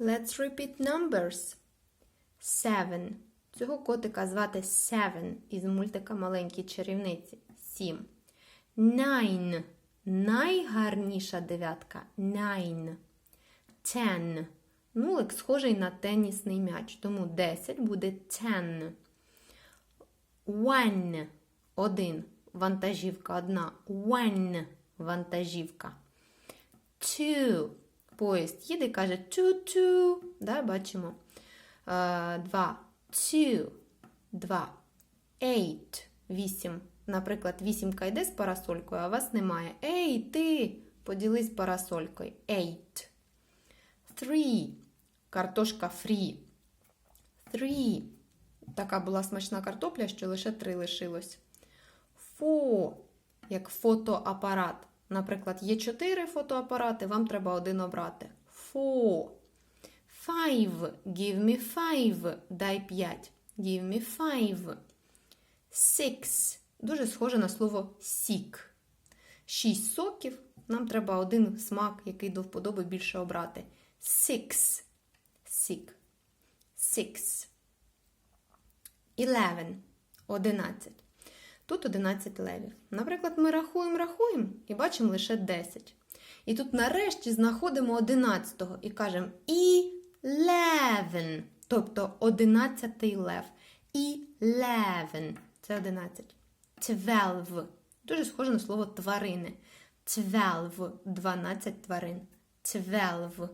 Let's repeat numbers. Seven. Цього котика звати Seven із мультика Маленькі чарівниці. Сім. Nine. Найгарніша дев'ятка. Nine. Ten. Нулик схожий на тенісний м'яч, тому 10 буде ten. One. Один. Вантажівка одна. One. Вантажівка. Two. Поїзд їде і каже ту-ту. Да, бачимо. Е, Два. Two. Два. Eight. Вісім. Наприклад, вісімка йде з парасолькою, а вас немає. Ей, ти! Поділись парасолькою. Eight. Three. Картошка фрі. Three. Така була смачна картопля, що лише три лишилось. Four. Як фотоапарат. Наприклад, є чотири фотоапарати, вам треба один обрати. Four. Five. Give me five. Дай п'ять. Give me five. Six. Дуже схоже на слово сік. Шість соків. Нам треба один смак, який до вподоби більше обрати. Six. Сік. Six. Eleven. Одинадцять. Тут 11 левів. Наприклад, ми рахуємо, рахуємо і бачимо лише 10. І тут нарешті знаходимо 11-го і кажемо eleven, тобто 11 лев. Eleven – це 11. Twelve – дуже схоже на слово тварини. Twelve – 12 тварин. Twelve